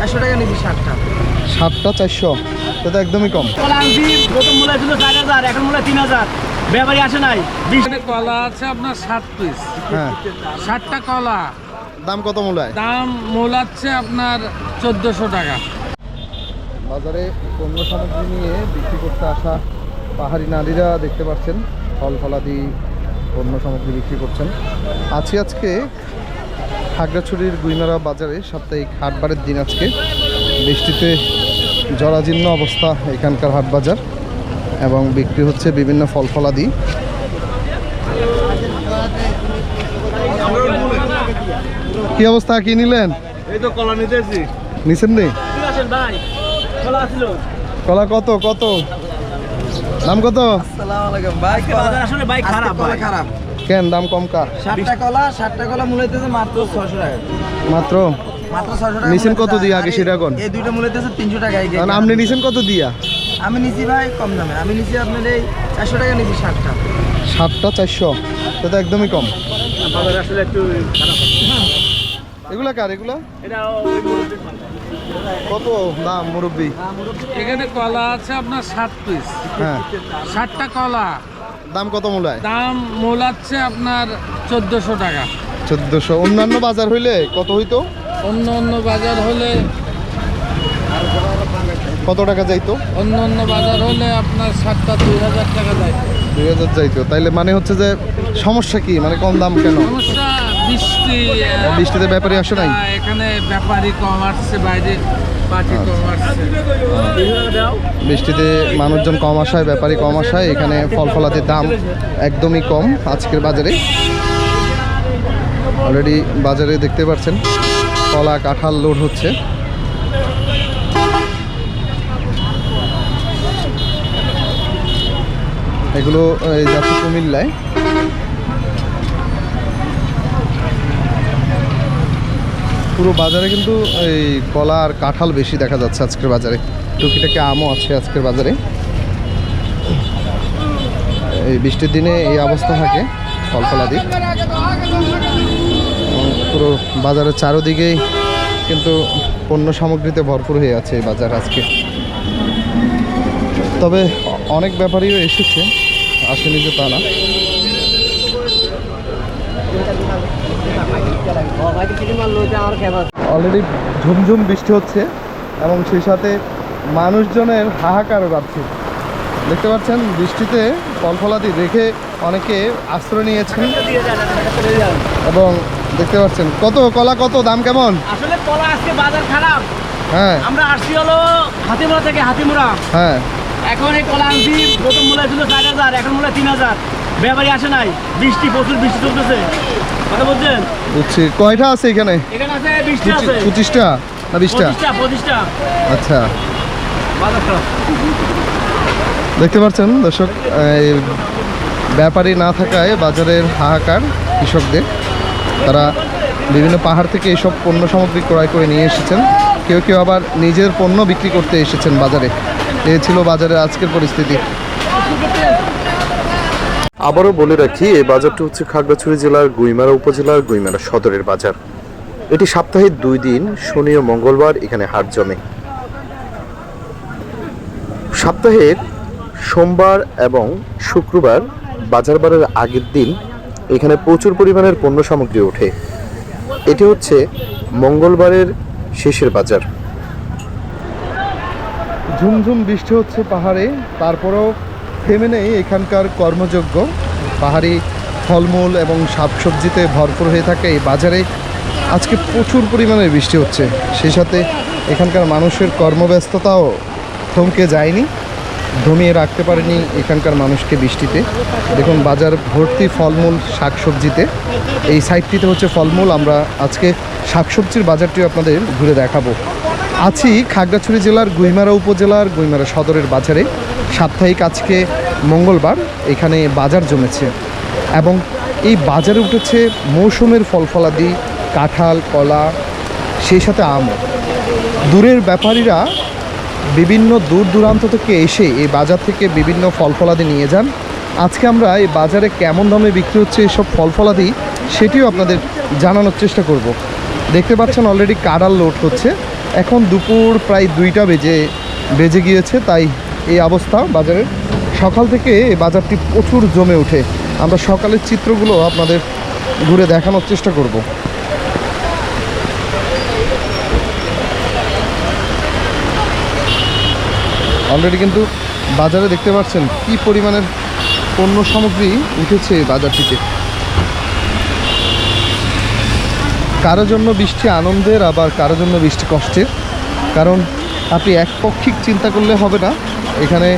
চারশো টাকা নিচ্ছি ষাটটা সাতটা চারশো? এটা তো একদমই কম। প্রথম মূল্য ছিল চার হাজার এখন মূল্য তিন হাজার। ব্যাপারী আসে নাই। বিশ কলা আছে আপনার ষাট পিস হ্যাঁ। ষাটটা কলা। দাম কত মূলায়? দাম মোলাচ্ছে আপনার চোদ্দোশো টাকা। বাজারে পণ্য সামগ্রী নিয়ে বিক্রি করতে আসা পাহাড়ি নারীরা দেখতে পাচ্ছেন ফল ফলাদি পণ্য সামগ্রী বিক্রি করছেন। আছি আজকে খাগড়াছড়ির গুইমারা বাজারে সাপ্তাহিক হাটবারের দিন আজকে। বৃষ্টিতে জরাজীর্ণ অবস্থা এখানকার হাট বাজার এবং বিক্রি হচ্ছে বিভিন্ন ফল ফলাদি। কি অবস্থা? কি নিলেন? এই তো কলা নিতেছি। নিছেন কলা কত? কত? দাম কত? কেন দাম কম কা ষাটটা কলা ষাটটা কলা হইতেছে মাত্র ছশো টাকা। মাত্র? মাত্র ছশো টাকা নিছেন কত দিয়ে আগে সেটা কোন? এই দুইটা হইতেছে তিনশো টাকা কারণ আপনি নিছেন কত দিয়া? আমি নিছি ভাই কম দামে। আমি নিছি আপনার এই চারশো টাকা নিছি ষাটটা সাতটা চারশো? এটা তো একদমই কম। আসলে একটু খারাপ। এগুলা কার এগুলা? এটা কত দাম মুরব্বী? এখানে কলা আছে আপনার ষাট পিস হ্যাঁ। ষাটটা কলা। দাম কত মূলায়? দাম মোলাচ্ছে আপনার চোদ্দোশো টাকা। চোদ্দশো। অন্যান্য বাজার হইলে কত হইতো? অন্য অন্য বাজার হলে কত টাকা যাইতো? অন্য অন্য বাজার হলে আপনার ষাটটা দুই হাজার টাকা যায়। দুই হাজার যাইতো। তাইলে মানে হচ্ছে যে সমস্যা কি? মানে কম দাম কেন? সমস্যা বৃষ্টি বৃষ্টিতে ব্যাপারে আসে নাই? এখানে ব্যাপারী কম আসছে বাইরে। বৃষ্টিতে মানুষজন কম আসায়, ব্যাপারী কম আসায়, এখানে ফল ফলাদের দাম একদমই কম আজকের বাজারে। অলরেডি বাজারে দেখতে পাচ্ছেন, কলা, কাঁঠাল লোড হচ্ছে। এগুলো যাচ্ছে কুমিল্লায় পুরো বাজারে কিন্তু এই কলা আর কাঁঠাল বেশি দেখা যাচ্ছে আজকের বাজারে। টুকিটাকি আমও আছে আজকের বাজারে। এই বৃষ্টির দিনে এই অবস্থা থাকে ফল ফলাদি পুরো বাজারের চারোদিকেই কিন্তু পণ্য সামগ্রীতে ভরপুর হয়ে আছে এই বাজার আজকে। তবে অনেক ব্যাপারীও এসেছে, আসেনি যে তা না। অলরেডি ঝুমঝুম বৃষ্টি হচ্ছে এবং সেই সাথে মানুষজনের হাহাকার বাড়ছে। দেখতে পাচ্ছেন বৃষ্টিতে ফলফলাদি রেখে অনেকে আশ্রয় নিয়েছেন এবং দেখতে পাচ্ছেন কত কলা কত দাম কেমন? আসলে কলা আজকে বাজার খারাপ। হ্যাঁ। আমরা আসছি হলো হাতিমুড়া থেকে হাতিমুড়া। হ্যাঁ। এখন এই কলা আনছি প্রথম মূল্য ছিল চার হাজার এখন মূল্য তিন হাজার। ব্যাপারী আসে নাই বৃষ্টি প্রচুর বৃষ্টি চলতেছে। বুঝছি কয়টা আছে এখানে? পঁচিশটা না বিশটা? আচ্ছা। দেখতে পাচ্ছেন দর্শক ব্যাপারী না থাকায় বাজারের হাহাকার কৃষকদের। তারা বিভিন্ন পাহাড় থেকে এইসব পণ্য সামগ্রী ক্রয় করে নিয়ে এসেছেন। কেউ কেউ আবার নিজের পণ্য বিক্রি করতে এসেছেন বাজারে। এ ছিল বাজারের আজকের পরিস্থিতি। আবারও বলে রাখি, এই বাজারটি হচ্ছে খাগড়াছড়ি জেলার গুইমারা উপজেলার গুইমারা সদরের বাজার। এটি সপ্তাহে দুই দিন, শনি ও মঙ্গলবার এখানে হাট জমে। সপ্তাহের সোমবার এবং শুক্রবার বাজার বারের আগের দিন এখানে প্রচুর পরিমাণের পণ্য সামগ্রী ওঠে। এটি হচ্ছে মঙ্গলবারের শেষের বাজার। ঝুমঝুম বৃষ্টি হচ্ছে পাহাড়ে, তারপরেও থেমে এখানকার কর্মযোগ্য পাহাড়ি ফলমূল এবং শাকসবজিতে ভরপুর হয়ে থাকে এই বাজারে। আজকে প্রচুর পরিমাণে বৃষ্টি হচ্ছে। সেই সাথে এখানকার মানুষের কর্মব্যস্ততাও থমকে যায়নি। দমিয়ে রাখতে পারেনি এখানকার মানুষকে বৃষ্টিতে। দেখুন বাজার ভর্তি ফলমূল, শাকসবজিতে। এই সাইডটিতে হচ্ছে ফলমূল। আমরা আজকে শাকসবজির বাজারটিও আপনাদের ঘুরে দেখাবো। আছি খাগড়াছড়ি জেলার গুইমারা উপজেলার গুইমারা সদরের বাজারে। সাপ্তাহিক আজকে মঙ্গলবার, এখানে বাজার জমেছে এবং এই বাজারে উঠেছে মৌসুমের ফল ফলাদি কাঁঠাল, কলা, সেই সাথে আমও দূরের ব্যাপারীরা বিভিন্ন দূর দূরান্ত থেকে এসে এই বাজার থেকে বিভিন্ন ফল ফলাদি নিয়ে যান। আজকে আমরা এই বাজারে কেমন দামে বিক্রি হচ্ছে এসব ফল ফলাদি সেটিও আপনাদের জানানোর চেষ্টা করব। দেখতে পাচ্ছেন অলরেডি কাডাল লোড হচ্ছে। এখন দুপুর প্রায় দুইটা বেজে বেজে গিয়েছে, তাই এই অবস্থা বাজারের। সকাল থেকে বাজারটি প্রচুর জমে ওঠে। আমরা সকালের চিত্রগুলো আপনাদের ঘুরে দেখানোর চেষ্টা করব। অলরেডি কিন্তু বাজারে দেখতে পাচ্ছেন কি পরিমাণের পণ্য সামগ্রী উঠেছে বাজারটিতে। কারও জন্য বৃষ্টি আনন্দের, আবার কারও জন্য বৃষ্টি কষ্টের। কারণ আপনি একপক্ষিক চিন্তা করলে হবে না। এখানে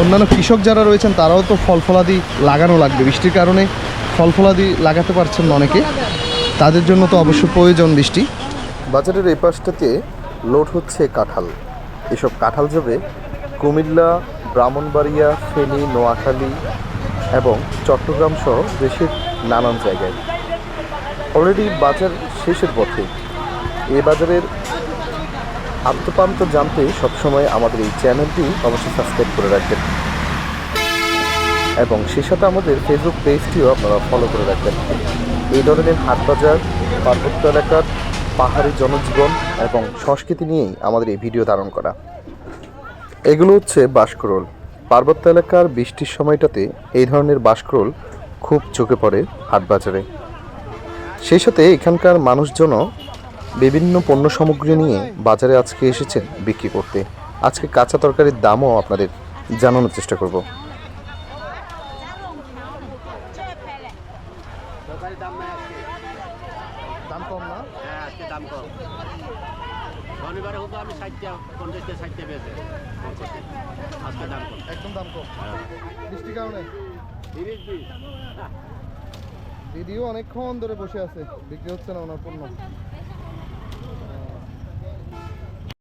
অন্যান্য কৃষক যারা রয়েছেন, তারাও তো ফল ফলাদি লাগানো লাগবে। বৃষ্টির কারণে ফল ফলাদি লাগাতে পারছেন না অনেকে। তাদের জন্য তো অবশ্য প্রয়োজন বৃষ্টি। বাজারের এই পাশটাতে লোড হচ্ছে কাঁঠাল। এসব কাঁঠাল যাবে কুমিল্লা, ব্রাহ্মণবাড়িয়া, ফেনী, নোয়াখালী এবং চট্টগ্রাম সহ দেশের নানান জায়গায়। অলরেডি বাজার শেষের পথে। এই বাজারের আন্তপান্ত জানতে সবসময় আমাদের এই চ্যানেলটি অবশ্যই সাবস্ক্রাইব করে রাখবেন। এবং সেই সাথে আমাদের ফেসবুক পেজটিও আপনারা ফলো করে রাখবেন। এই ধরনের হাট বাজার, পার্বত্য এলাকার পাহাড়ি জনজীবন এবং সংস্কৃতি নিয়েই আমাদের এই ভিডিও ধারণ করা। এগুলো হচ্ছে বাঁশকরোল। পার্বত্য এলাকার বৃষ্টির সময়টাতে এই ধরনের বাঁশকরোল খুব চোখে পড়ে হাট বাজারে। সেই সাথে এখানকার মানুষজনও বিভিন্ন পণ্য সামগ্রী নিয়ে বাজারে আজকে এসেছেন বিক্রি করতে। আজকে কাঁচা তরকারির দামও আপনাদের জানানোর চেষ্টা করব। দাম কম না? হ্যাঁ একদম দাম কম। বৃষ্টির কারণে তিরিশ বিশ দিদিও অনেকক্ষণ ধরে বসে আছে। বিক্রি হচ্ছে না ওনার পণ্য।